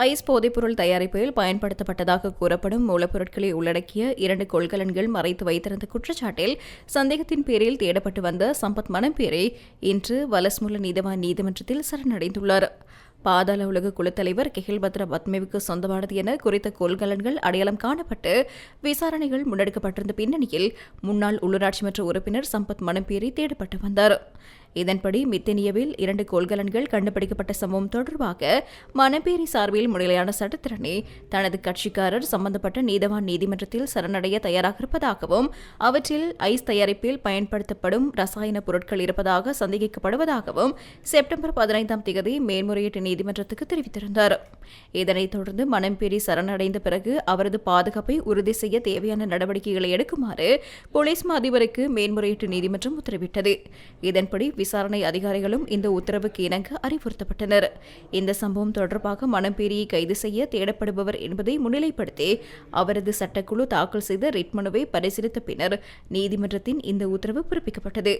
Ice போதைப்பொருள் தயாரிப்பில் பயன்படுத்தப்பட்டதாக கூறப்படும் மூலப்பொருட்களை உள்ளடக்கிய இரண்டு கொள்கலன்கள் மறைத்து வைத்திருந்த குற்றச்சாட்டில் சந்தேகத்தின் பேரில் தேடப்பட்டு வந்த சம்பத் மனம்பேரே இன்று வலஸ்முல நீதவான் நீதிமன்றத்தில் சரணடைந்துள்ளார். பாதாள உலக குழுத்தலைவர் கெஹில்பத்ரா பத்மேவுக்கு சொந்தமானது என குறித்த கொள்கலன்கள் அடையாளம் காணப்பட்டு விசாரணைகள் முன்னெடுக்கப்பட்டிருந்த பின்னணியில் முன்னாள் உள்ளூராட்சி மன்ற உறுப்பினர் சம்பத் மனம்பேரி தேடப்பட்டு வந்தார். இதன்படி மித்தனியவில் இரண்டு கொள்கலன்கள் கண்டுபிடிக்கப்பட்ட சம்பவம் தொடர்பாக மணப்பேரி சார்பில் முன்னிலையான சட்டத்திறனே தனது கட்சிக்காரர் சம்பந்தப்பட்ட நீதவான் நீதிமன்றத்தில் சரணடைய தயாராக இருப்பதாகவும் அவற்றில் ஐஸ் தயாரிப்பில் பயன்படுத்தப்படும் ரசாயன பொருட்கள் இருப்பதாக சந்தேகிக்கப்படுவதாகவும் செப்டம்பர் பதினைந்தாம் தேதி மேல்முறையீட்டு நீதிமன்றத்துக்கு தெரிவித்திருந்தார். இதனைத் தொடர்ந்து மணம்பேரி சரணடைந்த பிறகு அவரது பாதுகாப்பை உறுதி செய்ய தேவையான நடவடிக்கைகளை எடுக்குமாறு போலீஸ் அதிபருக்கு மேன்முறையீட்டு நீதிமன்றம் உத்தரவிட்டது. இதன்படி விசாரணை அதிகாரிகளும் இந்த உத்தரவுக்கு இணங்க அறிவுறுத்தப்பட்டனர். இந்த சம்பவம் தொடர்பாக மணம்பேரியை கைது செய்ய தேடப்படுபவர் என்பதை முன்னிலைப்படுத்தி அவரது சட்டக்குழு தாக்கல் செய்த ரிட் மனுவை பரிசீலித்த பின்னர் நீதிமன்றத்தின் இந்த உத்தரவு பிறப்பிக்கப்பட்டது.